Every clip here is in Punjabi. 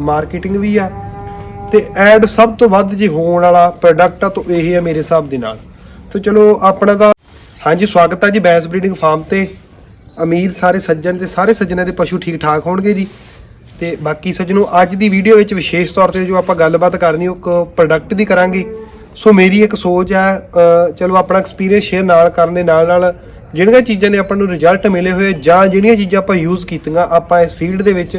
ਮਾਰਕੀਟਿੰਗ ਵੀ ਆ ਤੇ ਐਡ ਸਭ ਤੋਂ ਵੱਧ ਜੇ ਹੋਣ ਵਾਲਾ ਪ੍ਰੋਡਕਟ ਆ, ਤਾਂ ਇਹ ਆ ਮੇਰੇ ਹਿਸਾਬ ਦੇ ਨਾਲ। ਤੇ ਚਲੋ ਆਪਣਾ ਤਾਂ ਹਾਂਜੀ, ਸਵਾਗਤ ਹੈ ਜੀ ਬੈਂਸ ਬਰੀਡਿੰਗ ਫਾਰਮ ਤੇ। ਅਮੀਰ ਸਾਰੇ ਸੱਜਣ ਤੇ ਸਾਰੇ ਸੱਜਣਾਂ ਦੇ ਪਸ਼ੂ ਠੀਕ ਠਾਕ ਹੋਣਗੇ ਜੀ। ਤੇ ਬਾਕੀ ਸੱਜਣੋ, ਅੱਜ ਦੀ ਵੀਡੀਓ ਵਿੱਚ ਵਿਸ਼ੇਸ਼ ਤੌਰ ਤੇ ਜੋ ਆਪਾਂ ਗੱਲਬਾਤ ਕਰਨੀ, ਉਹ ਇੱਕ ਪ੍ਰੋਡਕਟ ਦੀ ਕਰਾਂਗੇ। ਸੋ ਮੇਰੀ ਇੱਕ ਸੋਚ ਹੈ ਚਲੋ ਆਪਣਾ ਐਕਸਪੀਰੀਅੰਸ ਸ਼ੇਅਰ ਨਾਲ ਕਰਨ ਦੇ ਨਾਲ ਨਾਲ ਜਿਹੜੀਆਂ ਚੀਜ਼ਾਂ ਨੇ ਆਪਾਂ ਨੂੰ ਰਿਜ਼ਲਟ ਮਿਲੇ ਹੋਏ ਜਾਂ ਜਿਹੜੀਆਂ ਚੀਜ਼ਾਂ ਆਪਾਂ ਯੂਜ਼ ਕੀਤੀਆਂ ਆਪਾਂ ਇਸ ਫੀਲਡ ਦੇ ਵਿੱਚ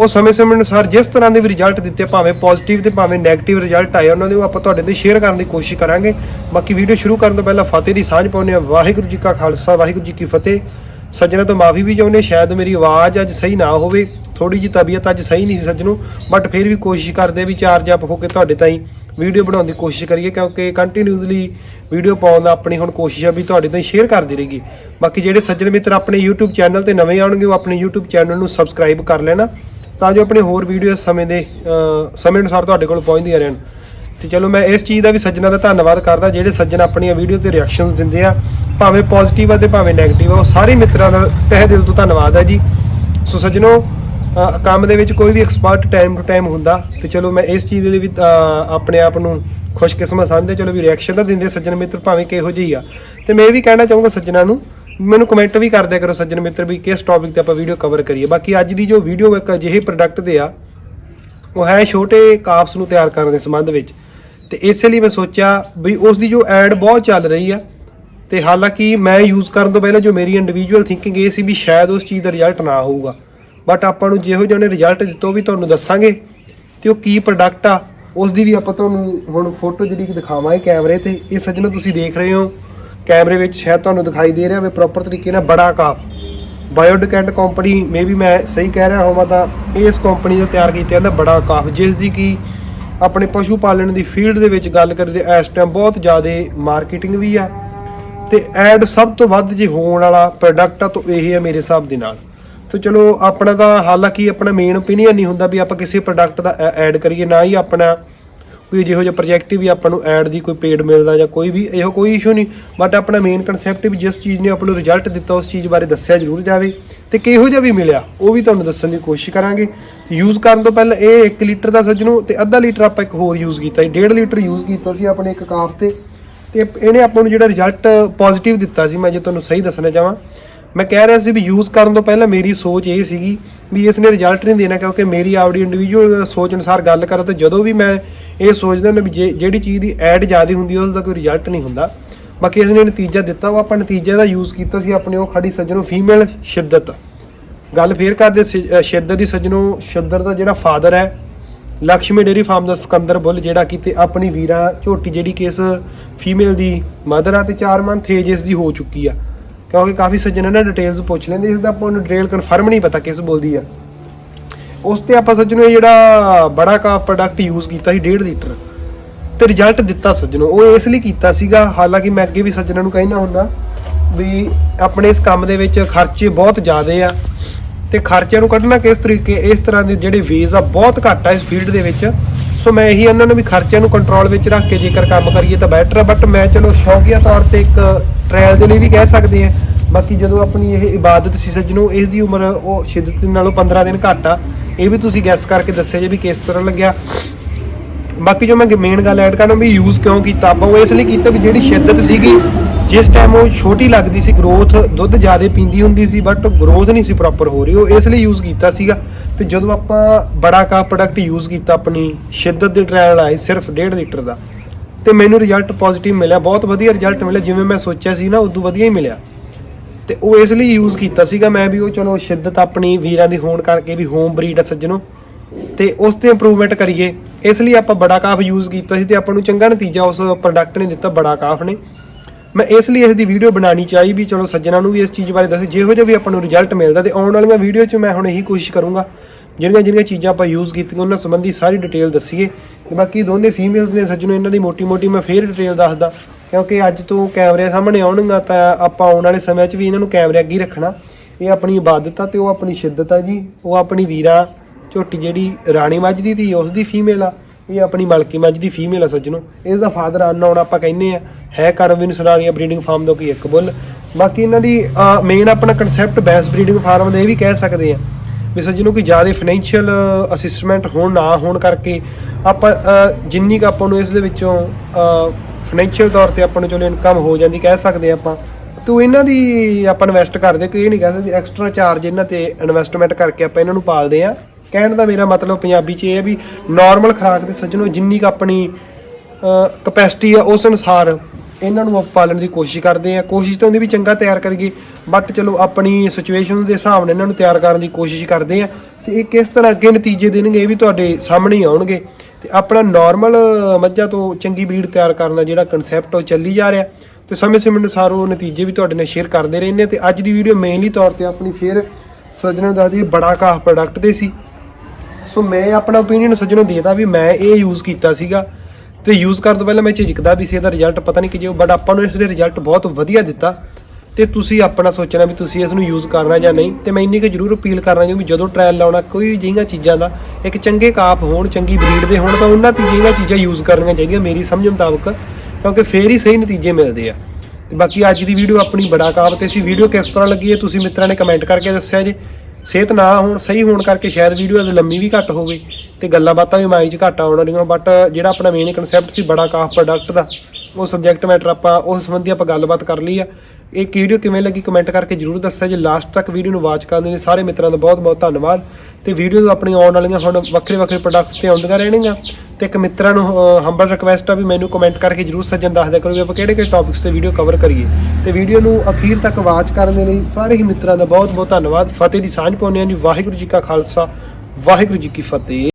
ਉਹ ਸਮੇਂ-ਸਮੇਂ ਅਨੁਸਾਰ ਜਿਸ ਤਰ੍ਹਾਂ ਦੇ ਵੀ ਰਿਜ਼ਲਟ ਦਿੱਤੇ, ਭਾਵੇਂ ਪੋਜ਼ਿਟਿਵ ਤੇ ਭਾਵੇਂ ਨੈਗੇਟਿਵ ਰਿਜ਼ਲਟ ਆਏ ਉਹਨਾਂ ਦੇ ਉਹ ਆਪਾਂ ਤੁਹਾਡੇ ਨਾਲ ਸ਼ੇਅਰ ਕਰਨ ਦੀ ਕੋਸ਼ਿਸ਼ ਕਰਾਂਗੇ। ਬਾਕੀ ਵੀਡੀਓ ਸ਼ੁਰੂ ਕਰਨ ਤੋਂ ਪਹਿਲਾਂ ਫਤਿਹ ਦੀ ਸਾਂਝ ਪਾਉਂਦੇ ਆ ਵਾਹਿਗੁਰੂ ਜੀ ਕਾ ਖਾਲਸਾ, ਵਾਹਿਗੁਰੂ ਜੀ ਕੀ ਫਤਿਹ। ਸੱਜਣਾ ਤੋਂ ਮਾਫੀ ਵੀ ਚਾਹੁੰਦੇ, ਸ਼ਾਇਦ ਮੇਰੀ ਆਵਾਜ਼ ਅੱਜ ਸਹੀ ਨਾ ਹੋਵੇ ਥੋੜੀ ਜੀ ਤਬੀਅਤ ਅੱਜ ਸਹੀ ਨਹੀਂ ਸੀ ਸੱਜਣੋ ਬਟ ਫਿਰ ਵੀ ਕੋਸ਼ਿਸ਼ ਕਰਦੇ ਵੀ ਚਾਰਜ ਅਪ ਹੋ ਕੇ ਤੁਹਾਡੇ ਤਾਈਂ ਵੀਡੀਓ ਬਣਾਉਣ ਦੀ ਕੋਸ਼ਿਸ਼ ਕਰੀਏ, ਕਿਉਂਕਿ ਕੰਟੀਨਿਊਸਲੀ ਵੀਡੀਓ ਪਾਉਣ ਦਾ ਆਪਣੀ ਹੁਣ ਕੋਸ਼ਿਸ਼ ਆ ਵੀ ਤੁਹਾਡੇ ਤਾਈਂ ਸ਼ੇਅਰ ਕਰਦੀ ਰਹੀਏ। ਬਾਕੀ ਜਿਹੜੇ ਸੱਜਣ ਮਿੱਤਰ ਆਪਣੇ YouTube ਚੈਨਲ ਤੇ ਨਵੇਂ ਆਉਣਗੇ, ਉਹ ਆਪਣੇ YouTube ਚੈਨਲ ਨੂੰ ਸਬਸਕ੍ਰਾਈਬ ਕਰ ਲੈਣਾ। ਤਾਂ ਜੋ ਆਪਣੇ ਹੋਰ ਵੀਡੀਓ ਸਮੇਂ ਦੇ ਸਮੇਂ ਅਨੁਸਾਰ ਤੁਹਾਡੇ ਕੋਲ ਪਹੁੰਚਦੀਆਂ ਰਹਿਣ। ਤੇ ਚਲੋ ਮੈਂ ਇਸ ਚੀਜ਼ ਦਾ ਵੀ ਸੱਜਣਾ ਦਾ ਧੰਨਵਾਦ ਕਰਦਾ, ਜਿਹੜੇ ਸੱਜਣ ਆਪਣੀਆਂ ਵੀਡੀਓ ਤੇ ਰਿਐਕਸ਼ਨਸ ਦਿੰਦੇ ਆ, ਭਾਵੇਂ ਪੋਜ਼ਿਟਿਵ ਆ ਤੇ ਭਾਵੇਂ 네ਗੇਟਿਵ ਆ, ਉਹ ਸਾਰੇ ਮਿੱਤਰਾਂ ਦਾ ਤਹਿ ਦਿਲ ਤੋਂ ਧੰਨਵਾਦ ਹੈ ਜੀ। ਸੋ ਸੱਜਣੋ ਕੰਮ ਦੇ ਵਿੱਚ ਕੋਈ ਵੀ ਐਕਸਪਰਟ ਟਾਈਮ ਟੂ ਟਾਈਮ ਹੁੰਦਾ, ਤੇ ਚਲੋ ਮੈਂ ਇਸ ਚੀਜ਼ ਦੇ ਲਈ ਵੀ ਆਪਣੇ ਆਪ ਨੂੰ ਖੁਸ਼ਕਿਸਮਤ ਸਮਝਦੇ, ਚਲੋ ਵੀ ਰਿਐਕਸ਼ਨ ਤਾਂ ਦਿੰਦੇ ਸੱਜਣ ਮਿੱਤਰ ਭਾਵੇਂ ਕਿਹੋ ਜਿਹੀ ਆ। ਤੇ ਮੈਂ ਇਹ ਵੀ ਕਹਿਣਾ ਚਾਹੂੰਗਾ ਸੱਜਣਾ ਨੂੰ ਮੈਨੂੰ ਕਮੈਂਟ ਵੀ ਕਰ ਦਿਆ ਕਰੋ ਸੱਜਣ ਮਿੱਤਰ ਵੀ ਕਿਸ ਟੌਪਿਕ ਤੇ ਆਪਾਂ ਵੀਡੀਓ ਕਵਰ ਕਰੀਏ। ਬਾਕੀ ਅੱਜ ਦੀ ਜੋ ਵੀਡੀਓ ਇੱਕ ਅਜਿਹੇ ਪ੍ਰੋਡਕਟ ਦੇ ਆ, ਉਹ ਹੈ ਛੋਟੇ ਕਾਪਸ ਨੂੰ ਤਿਆਰ ਕਰਨ ਦੇ ਸੰਬੰਧ ਵਿੱਚ। ਤੇ ਇਸੇ ਲਈ ਮੈਂ ਸੋਚਿਆ ਵੀ ਉਸ ਦੀ ਜੋ ਐਡ ਬਹੁਤ ਚੱਲ ਰਹੀ ਆ, ਤੇ ਹਾਲਾਂਕਿ ਮੈਂ ਯੂਜ਼ ਕਰਨ ਤੋਂ ਪਹਿਲਾਂ ਜੋ ਮੇਰੀ ਇੰਡੀਵਿਜੂਅਲ ਥਿੰਕਿੰਗ ਇਹ ਸੀ ਵੀ ਸ਼ਾਇਦ ਉਸ ਚੀਜ਼ ਦਾ ਰਿਜ਼ਲਟ ਨਾ ਹੋਊਗਾ। ਬਟ ਆਪਾਂ ਨੂੰ ਜਿਹੋ ਜਿਹੇ ਨੇ ਰਿਜ਼ਲਟ ਦਿੱਤਾ ਉਹ ਵੀ ਤੁਹਾਨੂੰ ਦੱਸਾਂਗੇ ਤੇ ਉਹ ਕੀ ਪ੍ਰੋਡਕਟ ਆ ਉਸ ਦੀ ਵੀ ਆਪਾਂ ਤੁਹਾਨੂੰ ਹੁਣ ਫੋਟੋ ਜਿਹੜੀ ਕਿ ਦਿਖਾਵਾਂਗੇ ਕੈਮਰੇ ਤੇ, ਇਹ ਸੱਜਣੋ ਤੁਸੀਂ ਦੇਖ ਰਹੇ ਹੋ। ਕੈਮਰੇ ਵਿੱਚ ਸ਼ਾਇਦ ਤੁਹਾਨੂੰ ਦਿਖਾਈ ਦੇ ਰਿਹਾ ਹੋਵੇ ਪ੍ਰੋਪਰ ਤਰੀਕੇ ਨਾਲ ਬੜਾ ਕਾਪ ਬਾਇਓਡਿਕੈਂਟ ਕੰਪਨੀ ਮੇ ਵੀ ਮੈਂ ਸਹੀ ਕਹਿ ਰਿਹਾ ਹੋਵਾਂ ਤਾਂ ਇਸ ਕੰਪਨੀ ਦਾ ਤਿਆਰ ਕੀਤਾ ਜਾਂਦਾ ਬੜਾ ਕਾਫ ਜਿਸ ਦੀ ਕੀ ਆਪਣੇ ਪਸ਼ੂ ਪਾਲਣ ਦੀ ਫੀਲਡ ਦੇ ਵਿੱਚ ਗੱਲ ਕਰੀਏ ਇਸ ਟਾਈਮ ਬਹੁਤ ਜ਼ਿਆਦਾ ਮਾਰਕੀਟਿੰਗ ਵੀ ਆ ਤੇ ਐਡ ਸਭ ਤੋਂ ਵੱਧ ਜੇ ਹੋਣ ਵਾਲਾ ਪ੍ਰੋਡਕਟ ਆ ਤਾਂ ਇਹ ਹੈ ਮੇਰੇ ਹਿਸਾਬ ਦੇ ਨਾਲ। ਤੇ ਚਲੋ ਆਪਣਾ ਤਾਂ ਹਾਲਾਂਕਿ ਆਪਣਾ ਮੇਨ ਓਪੀਨੀਅਨ ਨਹੀਂ ਹੁੰਦਾ ਵੀ ਆਪਾਂ ਕਿਸੇ ਪ੍ਰੋਡਕਟ ਦਾ ਐਡ ਕਰੀਏ, ਨਾ ਹੀ ਆਪਣਾ ਕੋਈ ਜਿਹੋ ਜਿਹਾ ਪ੍ਰੋਜੈਕਟ ਵੀ ਆਪਾਂ ਨੂੰ ਐਡ ਦੀ ਕੋਈ ਪੇਡ ਮਿਲਦਾ ਜਾਂ ਕੋਈ ਵੀ, ਇਹੋ ਕੋਈ ਇਸ਼ੂ ਨਹੀਂ। ਬਟ ਆਪਣਾ ਮੇਨ ਕਨਸੈਪਟ ਵੀ ਜਿਸ ਚੀਜ਼ ਨੇ ਆਪਾਂ ਨੂੰ ਰਿਜ਼ਲਟ ਦਿੱਤਾ, ਉਸ ਚੀਜ਼ ਬਾਰੇ ਦੱਸਿਆ ਜ਼ਰੂਰ ਜਾਵੇ। ਤੇ ਕਿਹੋ ਜਿਹਾ ਵੀ ਮਿਲਿਆ, ਉਹ ਵੀ ਤੁਹਾਨੂੰ ਦੱਸਣ ਦੀ ਕੋਸ਼ਿਸ਼ ਕਰਾਂਗੇ। ਯੂਜ਼ ਕਰਨ ਤੋਂ ਪਹਿਲਾਂ ਇਹ 1 ਲੀਟਰ ਦਾ ਸੱਜਣੋ ਤੇ ਅੱਧਾ ਲੀਟਰ ਆਪਾਂ ਇੱਕ ਹੋਰ ਯੂਜ਼ ਕੀਤਾ ਸੀ 1.5 ਲੀਟਰ ਯੂਜ਼ ਕੀਤਾ ਸੀ ਆਪਣੇ ਇੱਕ ਕਾਫ ਤੇ। ਤੇ ਇਹਨੇ ਆਪਾਂ ਨੂੰ ਜਿਹੜਾ ਰਿਜ਼ਲਟ ਪੋਜ਼ਿਟਿਵ ਦਿੱਤਾ ਸੀ, ਮੈਂ ਜੇ ਤੁਹਾਨੂੰ ਸਹੀ ਦੱਸਣਾ ਚਾਹਾਂ। ਮੈਂ ਕਹਿ ਰਿਹਾ ਸੀ ਵੀ ਯੂਜ਼ ਕਰਨ ਤੋਂ ਪਹਿਲਾਂ ਮੇਰੀ ਸੋਚ ਇਹ ਸੀਗੀ ਵੀ ਇਸ ਨੇ ਰਿਜ਼ਲਟ ਨਹੀਂ ਦੇਣਾ ਕਿਉਂਕਿ ਮੇਰੀ ਆਪਦੀ ਇੰਡੀਵਿਜੂਅਲ ਸੋਚ ਅਨੁਸਾਰ ਗੱਲ ਕਰਾਂ ਤਾਂ ਜਦੋਂ ਵੀ ਮੈਂ ਇਹ ਸੋਚਦਾ ਨਾ ਵੀ ਜੇ- ਜਿਹੜੀ ਚੀਜ਼ ਦੀ ਐਡ ਜ਼ਿਆਦਾ ਹੁੰਦੀ ਹੈ ਉਸ ਦਾ ਕੋਈ ਰਿਜ਼ਲਟ ਨਹੀਂ ਹੁੰਦਾ। ਬਾਕੀ ਇਸ ਨੇ ਨਤੀਜਾ ਦਿੱਤਾ, ਉਹ ਆਪਾਂ ਨਤੀਜੇ ਦਾ ਯੂਜ਼ ਕੀਤਾ ਸੀ ਆਪਣੇ ਉਹ ਖੜੀ ਸੱਜਣੋ ਫੀਮੇਲ ਸ਼ਿੱਦਤ ਗੱਲ ਫੇਰ ਕਰਦੇ ਸੀ- ਸ਼ਿੱਦਤ ਦੀ ਸੱਜਣੋਂ ਸ਼ਿੱਦਰ ਦਾ ਜਿਹੜਾ ਫਾਦਰ ਹੈ ਲక్ష్ਮੀ ਡੇਰੀ ਫਾਰਮ ਦਾ ਸਿਕੰਦਰ ਬੁੱਲ, ਜਿਹੜਾ ਕਿਤੇ ਆਪਣੀ ਵੀਰਾ ਝੋਟੀ ਜਿਹੜੀ ਕਿ ਇਸ ਫੀਮੇਲ ਦੀ ਮਦਰ ਆ ਤੇ 4 ਮੰਥ ਏਜ ਇਸ ਦੀ ਹੋ ਚੁੱਕੀ ਆ। ਕਿਉਂਕਿ ਕਾਫੀ ਸੱਜਣ ਨੇ ਡਿਟੇਲਸ ਪੁੱਛ ਲੈਂਦੇ ਇਸ ਦਾ ਆਪਾਂ ਨੂੰ ਡਿਟੇਲ ਕਨਫਰਮ ਨਹੀਂ ਪਤਾ ਕਿਸ ਬੋਲਦੀ ਆ। ਉਸ ਤੇ ਆਪਾਂ ਸੱਜਣੋ ਇਹ ਜਿਹੜਾ ਬੜਾ ਕਾ ਪ੍ਰੋਡਕਟ ਯੂਜ਼ ਕੀਤਾ ਸੀ 1.5 ਲੀਟਰ। ਤੇ ਰਿਜ਼ਲਟ ਦਿੱਤਾ ਸੱਜਣੋ। ਉਹ ਇਸ ਲਈ ਕੀਤਾ ਸੀਗਾ, ਹਾਲਾਂਕਿ ਮੈਂ ਅੱਗੇ ਵੀ ਸੱਜਣਾਂ ਨੂੰ ਕਹਿਣਾ ਹੁੰਦਾ ਵੀ ਆਪਣੇ ਇਸ ਕੰਮ ਦੇ ਵਿੱਚ ਖਰਚੇ ਬਹੁਤ ਜ਼ਿਆਦੇ ਆ ਤੇ ਖਰਚਿਆਂ ਨੂੰ ਕੱਢਣਾ ਕਿਸ ਤਰੀਕੇ, ਇਸ ਤਰ੍ਹਾਂ ਦੇ ਜਿਹੜੇ ਵੇਜ਼ ਆ, ਬਹੁਤ ਘੱਟ ਆ ਇਸ ਫੀਲਡ ਦੇ ਵਿੱਚ। ਸੋ ਮੈਂ ਇਹੀ ਇਹਨਾਂ ਨੂੰ ਵੀ ਖਰਚਿਆਂ ਨੂੰ ਕੰਟਰੋਲ ਵਿੱਚ ਰੱਖ ਕੇ ਜੇਕਰ ਕੰਮ ਕਰੀਏ ਤਾਂ ਬੈਟਰ ਆ। ਬਟ ਮੈਂ ਚਲੋ ਸ਼ੌਕੀਆ ਤੌਰ ਤੇ ਇੱਕ ਟ੍ਰਾਇਲ ਦੇ ਲਈ ਵੀ ਕਹਿ ਸਕਦੇ ਆ। ਬਾਕੀ ਜਦੋਂ ਆਪਣੀ ਇਹ ਇਬਾਦਤ ਸੀ ਸੱਜਣੋ, ਇਸ ਦੀ ਉਮਰ ਉਹ ਸ਼ਿੱਦਤ ਨਾਲੋਂ 15 ਦਿਨ ਘੱਟ ਆ। ਇਹ ਵੀ ਤੁਸੀਂ ਗੈਸ ਕਰਕੇ ਦੱਸਿਆ ਜੇ ਵੀ ਕਿਸ ਤਰ੍ਹਾਂ ਲੱਗਿਆ। ਬਾਕੀ ਜੋ ਮੈਂ ਮੇਨ ਗੱਲ ਐਡ ਕਰਨਾ ਵੀ ਯੂਜ਼ ਕਿਉਂ ਕੀਤਾ, ਆਪਾਂ ਉਹ ਇਸ ਲਈ ਕੀਤਾ ਵੀ ਜਿਹੜੀ ਸ਼ਿੱਦਤ ਸੀਗੀ, ਜਿਸ ਟਾਈਮ ਉਹ ਛੋਟੀ ਲੱਗਦੀ ਸੀ ਗਰੋਥ ਦੁੱਧ ਜ਼ਿਆਦਾ ਪੀਂਦੀ ਹੁੰਦੀ ਸੀ ਬਟ ਗਰੋਥ ਨਹੀਂ ਸੀ ਪ੍ਰੋਪਰ ਹੋ ਰਹੀ, ਉਹ ਇਸ ਲਈ ਯੂਜ਼ ਕੀਤਾ ਸੀਗਾ। ਤੇ ਜਦੋਂ ਆਪਾਂ ਬੜਾ ਕਾ ਪ੍ਰੋਡਕਟ ਯੂਜ਼ ਕੀਤਾ ਆਪਣੀ ਸ਼ਿੱਦਤ ਦੇ ਟ੍ਰਾਇਲ ਆਏ ਸਿਰਫ 1.5 ਲੀਟਰ ਦਾ ਤੇ ਮੈਨੂੰ ਰਿਜ਼ਲਟ ਪੋਜ਼ਿਟਿਵ ਮਿਲਿਆ, ਬਹੁਤ ਵਧੀਆ ਰਿਜ਼ਲਟ ਮਿਲਿਆ, ਜਿਵੇਂ ਮੈਂ ਸੋਚਿਆ ਸੀ ਨਾ, ਉਦੋਂ ਵਧੀਆ ਹੀ ਮਿਲਿਆ। ਤੇ ਉਹ ਇਸ ਲਈ ਯੂਜ਼ ਕੀਤਾ ਸੀਗਾ ਮੈਂ ਵੀ, ਉਹ ਚਲੋ ਸ਼ਿੱਦਤ ਆਪਣੀ ਵੀਰਾਂ ਦੀ ਹੋਣ ਕਰਕੇ ਵੀ ਹੋਮ ਬਰੀਡ ਆ ਸੱਜਣੋ। ਤੇ ਉਸ ਤੇ ਇੰਪਰੂਵਮੈਂਟ ਕਰੀਏ। ਇਸ ਲਈ ਆਪਾਂ ਬੜਾ ਕਾਫ ਯੂਜ਼ ਕੀਤਾ ਸੀ ਤੇ ਆਪਾਂ ਨੂੰ ਚੰਗਾ ਨਤੀਜਾ ਉਸ ਪ੍ਰੋਡਕਟ ਨੇ ਦਿੱਤਾ, ਬੜਾ ਕਾਫ ਨੇ। ਮੈਂ ਇਸ ਲਈ ਇਸ ਦੀ ਵੀਡੀਓ ਬਣਾਉਣੀ ਚਾਹੀ ਵੀ, ਚਲੋ ਸੱਜਣਾ ਨੂੰ ਵੀ ਇਸ ਚੀਜ਼ ਬਾਰੇ ਦੱਸ, ਜਿਹੋ ਜਿਹਾ ਵੀ ਆਪਾਂ ਨੂੰ ਰਿਜ਼ਲਟ ਮਿਲਦਾ ਤੇ ਆਉਣ ਵਾਲੀਆਂ ਵੀਡੀਓ 'ਚ ਮੈਂ ਹੁਣ ਇਹੀ ਕੋਸ਼ਿਸ਼ ਕਰੂੰਗਾ। ਜਿਹੜੀਆਂ ਜਿਹੜੀਆਂ ਚੀਜ਼ਾਂ ਆਪਾਂ ਯੂਜ਼ ਕੀਤੀਆਂ, ਉਹਨਾਂ ਸੰਬੰਧੀ ਸਾਰੀ ਡਿਟੇਲ ਦੱਸੀਏ। ਤੇ ਬਾਕੀ ਦੋਨੇ ਫੀਮੇਲਸ ਨੇ ਸੱਜਣੋ, ਇਹਨਾਂ ਦੀ ਮੋਟੀ-ਮੋਟੀ ਮੈਂ ਫੇਰ ਡਿਟੇਲ ਦੱਸਦਾ, ਕਿਉਂਕਿ ਅੱਜ ਤੋਂ ਕੈਮਰੇ ਸਾਹਮਣੇ ਆਉਣਗਾ ਤਾਂ ਆਪਾਂ ਆਉਣ ਵਾਲੇ ਸਮੇਂ 'ਚ ਵੀ ਇਹਨਾਂ ਨੂੰ ਕੈਮਰੇ ਅੱਗੇ ਰੱਖਣਾ। ਇਹ ਆਪਣੀ ਇਬਾਦਤ ਆ ਤੇ ਉਹ ਆਪਣੀ ਸ਼ਿੱਦਤ ਆ ਜੀ, ਉਹ ਆਪਣੀ ਵੀਰਾ, ਝੋਟੀ ਜਿਹੜੀ ਰਾਣੀ ਮੱਝ ਦੀ ਤੀ ਉਸ ਦੀ ਫੀਮੇਲ ਆ, ਇਹ ਆਪਣੀ ਮਲਕੀ ਮੱਝ ਦੀ ਫੀਮੇਲ ਆ ਸੱਜਣੋ। ਇਸ ਦਾ ਫਾਦਰ ਅਨਨੋਨ ਆਪਾਂ ਕਹਿੰਦੇ ਆ, ਹੈ ਕਰਮਵਿਨ ਸੁਨਾਰੀਆ ਬਰੀਡਿੰਗ ਫਾਰਮ ਤੋਂ ਕੋਈ ਇੱਕ ਬੁੱਲ। ਬਾਕੀ ਇਹਨਾਂ ਦੀ ਮੇਨ ਆਪਣਾ ਕਨਸੈਪਟ ਬੈਸ ਬਰੀਡਿੰਗ ਫਾਰਮ ਦਾ ਇਹ ਵੀ ਕਹਿ ਸਕਦੇ ਆ। ਵੀ ਸੱਜਣੋ ਕੋਈ ਜ਼ਿਆਦਾ ਫਾਈਨੈਂਸ਼ੀਅਲ ਅਸਿਸਟਮੈਂਟ ਹੋਣ ਨਾ ਹੋਣ ਕਰਕੇ ਆਪਾਂ ਜਿੰਨੀ ਕੁ ਆਪਾਂ ਨੂੰ ਇਸ ਦੇ ਵਿੱਚੋਂ ਫਾਈਨੈਂਸ਼ੀਅਲ ਤੌਰ ਤੇ ਆਪਾਂ ਨੂੰ ਚਲੋ ਇਨਕਮ ਹੋ ਜਾਂਦੀ ਕਹਿ ਸਕਦੇ ਹਾਂ ਆਪਾਂ, ਤੂੰ ਇਹਨਾਂ ਦੀ ਆਪਾਂ ਇਨਵੈਸਟ ਕਰਦੇ, ਕੋਈ ਇਹ ਨਹੀਂ ਕਹਿ ਸਕਦੇ ਐਕਸਟਰਾ ਚਾਰਜ ਇਹਨਾਂ ਤੇ ਇਨਵੈਸਟਮੈਂਟ ਕਰਕੇ ਆਪਾਂ ਇਹਨਾਂ ਨੂੰ ਪਾਲਦੇ ਆ ਕਹਿਣ ਦਾ ਮੇਰਾ ਮਤਲਬ ਪੰਜਾਬੀ 'ਚ ਇਹ ਹੈ ਵੀ ਨਾਰਮਲ ਖੁਰਾਕ ਦੇ ਸੱਜਣੋ ਜਿੰਨੀ ਕੁ ਆਪਣੀ ਕਪੈਸਿਟੀ ਆ ਉਸ ਅਨੁਸਾਰ ਇਹਨਾਂ ਨੂੰ ਆਪਾਂ ਪਾਲਣ ਦੀ ਕੋਸ਼ਿਸ਼ ਕਰਦੇ ਆ ਕੋਸ਼ਿਸ਼ ਤਾਂ ਹੁੰਦੀ ਵੀ ਚੰਗਾ ਤਿਆਰ ਕਰੀਏ ਬਟ ਚਲੋ ਆਪਣੀ ਸਿਚੁਏਸ਼ਨ ਦੇ ਹਿਸਾਬ ਨਾਲ ਇਹਨਾਂ ਨੂੰ ਤਿਆਰ ਕਰਨ ਦੀ ਕੋਸ਼ਿਸ਼ ਕਰਦੇ ਆ ਤੇ ਇਹ ਕਿਸ ਤਰ੍ਹਾਂ ਅੱਗੇ ਨਤੀਜੇ ਦੇਣਗੇ, ਇਹ ਵੀ ਤੁਹਾਡੇ ਸਾਹਮਣੇ ਹੀ ਆਉਣਗੇ। ਤੇ ਆਪਣਾ ਨਾਰਮਲ ਮੱਝਾਂ ਤੋਂ ਚੰਗੀ ਬਰੀਡ ਤਿਆਰ ਕਰਨ ਦਾ ਜਿਹੜਾ ਕਨਸੈਪਟ ਉਹ ਚੱਲੀ ਜਾ ਰਿਹਾ। ਤੇ ਸਮੇਂ ਸਮੇਂ ਅਨੁਸਾਰ ਉਹ ਨਤੀਜੇ ਵੀ ਤੁਹਾਡੇ ਨਾਲ ਸ਼ੇਅਰ ਕਰਦੇ ਰਹਿੰਦੇ ਹਾਂ। ਤੇ ਅੱਜ ਦੀ ਵੀਡੀਓ ਮੇਨਲੀ ਤੌਰ ਤੇ ਆਪਣੀ ਫੇਰ ਸੱਜਣਾ ਦਾ ਦੀ ਬੜਾ ਕਾਫ ਪ੍ਰੋਡਕਟ ਤੇ ਸੀ। ਸੋ ਮੈਂ ਆਪਣਾ ਓਪੀਨੀਅਨ ਸੱਜਣੋਂ ਦੇਦਾ ਵੀ ਮੈਂ ਇਹ ਯੂਜ਼ ਕੀਤਾ ਸੀਗਾ। ਤੇ ਯੂਜ਼ ਕਰਨ ਤੋਂ ਪਹਿਲਾਂ ਮੈਂ ਝਿਜਕਦਾ ਵੀ ਸੀ, ਇਹਦਾ ਰਿਜ਼ਲਟ ਪਤਾ ਨਹੀਂ ਕਿ ਜੇ ਬਟ ਆਪਾਂ ਨੂੰ ਇਸ ਦੇ ਰਿਜ਼ਲਟ ਬਹੁਤ ਵਧੀਆ ਦਿੱਤਾ ਤੇ ਤੁਸੀਂ ਆਪਣਾ ਸੋਚਣਾ ਵੀ ਤੁਸੀਂ ਇਸ ਨੂੰ ਯੂਜ਼ ਕਰਨਾ ਜਾਂ ਨਹੀਂ ਤੇ ਮੈਂ ਇੰਨੀ ਕੁ ਜ਼ਰੂਰ ਅਪੀਲ ਕਰਨਾ ਚਾਹੁੰਦਾ ਵੀ ਜਦੋਂ ਟ੍ਰਾਇਲ ਲਾਉਣਾ, ਕੋਈ ਜਿਹੀਆਂ ਚੀਜ਼ਾਂ ਦਾ, ਇੱਕ ਚੰਗੇ ਕਾਪ ਹੋਣ, ਚੰਗੀ ਬਰੀਡ ਦੇ ਹੋਣ, ਤਾਂ ਉਹਨਾਂ ਤੇ ਜਿਹੀਆਂ ਚੀਜ਼ਾਂ ਯੂਜ਼ ਕਰਨੀਆਂ ਚਾਹੀਦੀਆਂ ਮੇਰੀ ਸਮਝ ਮੁਤਾਬਕ, ਕਿਉਂਕਿ ਫੇਰ ਹੀ ਸਹੀ ਨਤੀਜੇ ਮਿਲਦੇ ਆ। ਤੇ ਬਾਕੀ ਅੱਜ ਦੀ ਵੀਡੀਓ ਆਪਣੀ ਬੜਾ ਕਾਪ ਤੇ ਸੀ। ਵੀਡੀਓ ਕਿਸ ਤਰ੍ਹਾਂ ਲੱਗੀ ਹੈ, ਤੁਸੀਂ ਮਿੱਤਰਾਂ ਨੇ ਕਮੈਂਟ ਕਰਕੇ ਦੱਸਿਆ ਜੇ। ਸਿਹਤ ਨਾ ਹੋਣ ਸਹੀ ਹੋਣ ਕਰਕੇ ਸ਼ਾਇਦ ਵੀਡੀਓ ਅਜ ਲੰਮੀ ਵੀ ਘੱਟ ਹੋਵੇ ਤੇ ਗੱਲਾਂ ਬਾਤਾਂ ਵੀ ਮਾਈਂਡ 'ਚ ਘੱਟ ਆਉਣ ਵਾਲੀਆਂ ਬਟ ਜਿਹੜਾ ਆਪਣਾ ਮੇਨ ਕਨਸੈਪਟ ਸੀ ਬੜਾ ਕਾਫ ਪ੍ਰੋਡਕਟ ਦਾ, ਉਹ ਸਬਜੈਕਟ ਮੈਟਰ ਆਪਾਂ ਉਸ ਸੰਬੰਧੀ ਆਪਾਂ ਗੱਲਬਾਤ ਕਰ ਲਈ ਆ। ਇਹ ਵੀਡੀਓ ਕਿਵੇਂ ਲੱਗੀ ਕਮੈਂਟ ਕਰਕੇ ਜਰੂਰ ਦੱਸਿਆ। ਜੇ ਲਾਸਟ ਤੱਕ ਵੀਡੀਓ ਨੂੰ ਵਾਚ ਕਰਦੇ ਨੇ ਸਾਰੇ ਮਿੱਤਰਾਂ ਦਾ ਬਹੁਤ ਬਹੁਤ ਧੰਨਵਾਦ। ਤੇ ਵੀਡੀਓ ਆਪਣੀਆਂ ਆਉਣ ਵਾਲੀਆਂ ਹੁਣ ਵੱਖਰੇ ਵੱਖਰੇ ਪ੍ਰੋਡਕਟਸ ਤੇ ਆਉਂਦੀਆਂ ਰਹਿਣਗੀਆਂ। ਤੇ ਇੱਕ ਮਿੱਤਰਾਂ ਨੂੰ ਹੰਬਲ ਰਿਕਵੈਸਟ ਆ ਵੀ ਮੈਨੂੰ ਕਮੈਂਟ ਕਰਕੇ ਜਰੂਰ ਸੱਜਣ ਦੱਸ ਦਿਆ ਕਰੋ ਵੀ ਆਪਾਂ ਕਿਹੜੇ ਕਿਹੜੇ ਟੌਪਿਕਸ ਤੇ ਵੀਡੀਓ ਕਵਰ ਕਰੀਏ। ਤੇ ਵੀਡੀਓ ਨੂੰ ਅਖੀਰ ਤੱਕ ਵਾਚ ਕਰਨ ਦੇ ਲਈ ਸਾਰੇ ਹੀ ਮਿੱਤਰਾਂ ਦਾ ਬਹੁਤ ਬਹੁਤ ਧੰਨਵਾਦ। ਫਤਿਹ ਦੀ ਸਾਂਝ ਪਾਉਂਦੇ ਹਾਂ ਜੀ। ਵਾਹਿਗੁਰੂ ਜੀ ਕਾ ਖਾਲਸਾ, ਵਾਹਿਗੁਰੂ ਜੀ ਕੀ ਫਤਿਹ।